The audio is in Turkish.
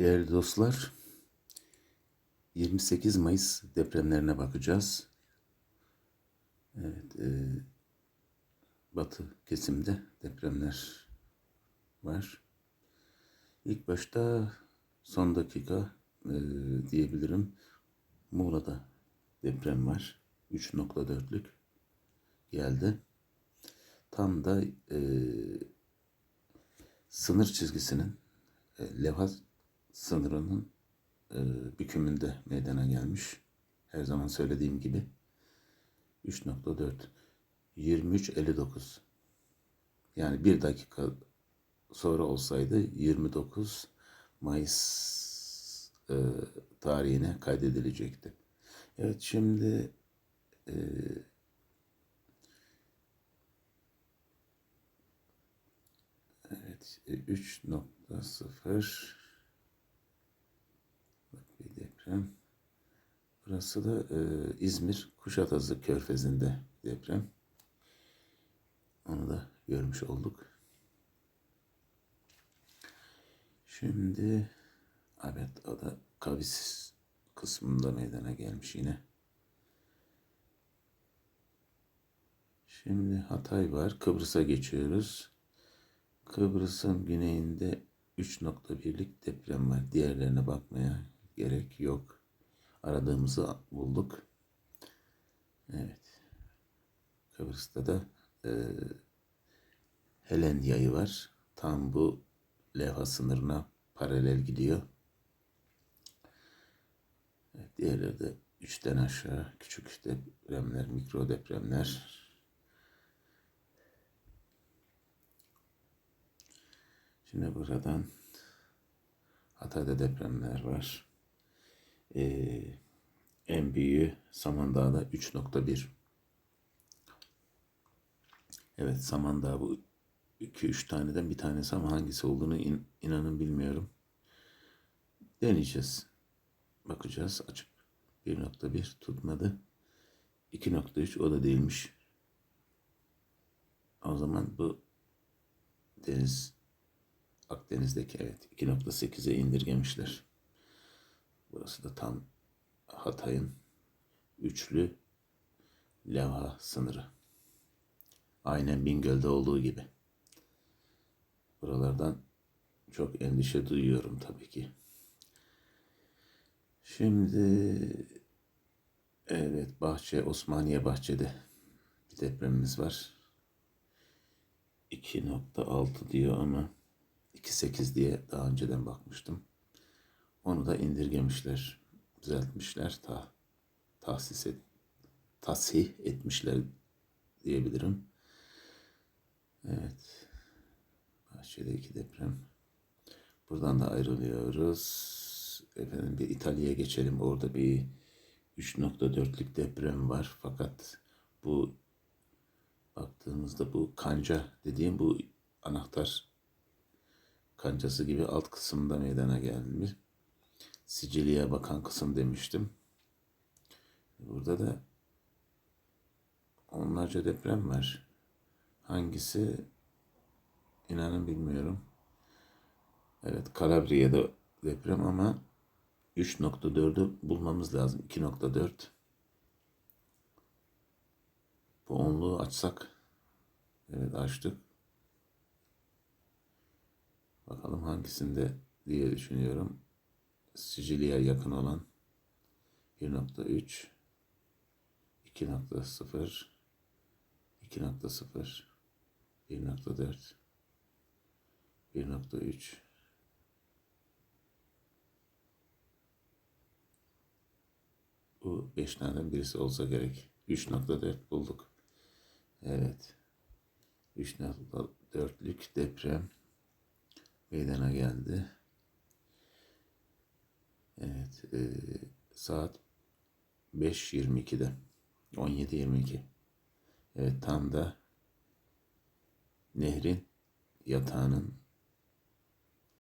Değerli dostlar, 28 Mayıs depremlerine bakacağız. Evet, e, batı kesimde depremler var. İlk başta son dakika e, diyebilirim. Muğla'da deprem var. 3.4'lük geldi. Tam da e, sınır çizgisinin e, levha sınırının e, bükümünde meydana gelmiş. Her zaman söylediğim gibi 3.4 23.59 yani bir dakika sonra olsaydı 29 Mayıs e, tarihine kaydedilecekti. Evet şimdi e, Evet, e, 3.0 Bak bir deprem. Burası da e, İzmir Kuşadası Körfezi'nde deprem. Onu da görmüş olduk. Şimdi evet o da kavis kısmında meydana gelmiş yine. Şimdi Hatay var. Kıbrıs'a geçiyoruz. Kıbrıs'ın güneyinde 3.1'lik deprem var. Diğerlerine bakmaya gerek yok. Aradığımızı bulduk. Evet. Kıbrıs'ta da e, Helen yayı var. Tam bu levha sınırına paralel gidiyor. Evet, diğerleri de 3'ten aşağı küçük depremler, mikro depremler. Şimdi buradan Hatay'da depremler var. Ee, en büyüğü Samandağ'da 3.1. Evet Samandağ bu 2-3 taneden bir tanesi ama hangisi olduğunu in, inanın bilmiyorum. Deneyeceğiz. Bakacağız açıp 1.1 tutmadı. 2.3 o da değilmiş. O zaman bu deniz Akdeniz'deki evet 2.8'e indirgemişler. Burası da tam Hatay'ın üçlü levha sınırı. Aynen Bingöl'de olduğu gibi. Buralardan çok endişe duyuyorum tabii ki. Şimdi evet Bahçe Osmaniye Bahçe'de bir depremimiz var. 2.6 diyor ama 2.8 diye daha önceden bakmıştım. Onu da indirgemişler, düzeltmişler, ta, tahsis et, tasih etmişler diyebilirim. Evet. Bahçede iki deprem. Buradan da ayrılıyoruz. Efendim bir İtalya'ya geçelim. Orada bir 3.4'lük deprem var. Fakat bu baktığımızda bu kanca dediğim bu anahtar kancası gibi alt kısımda meydana gelmiş. Sicilya'ya bakan kısım demiştim. Burada da onlarca deprem var. Hangisi inanın bilmiyorum. Evet Kalabriya'da deprem ama 3.4'ü bulmamız lazım. 2.4 bu onluğu açsak evet açtık. Bakalım hangisinde diye düşünüyorum. Sicilya'ya yakın olan 1.3 2.0 2.0 1.4 1.3 Bu 5 taneden birisi olsa gerek. 3.4 bulduk. Evet. 3.4'lük deprem meydana geldi. Evet. E, saat 5.22'de. 17.22. Evet tam da nehrin yatağının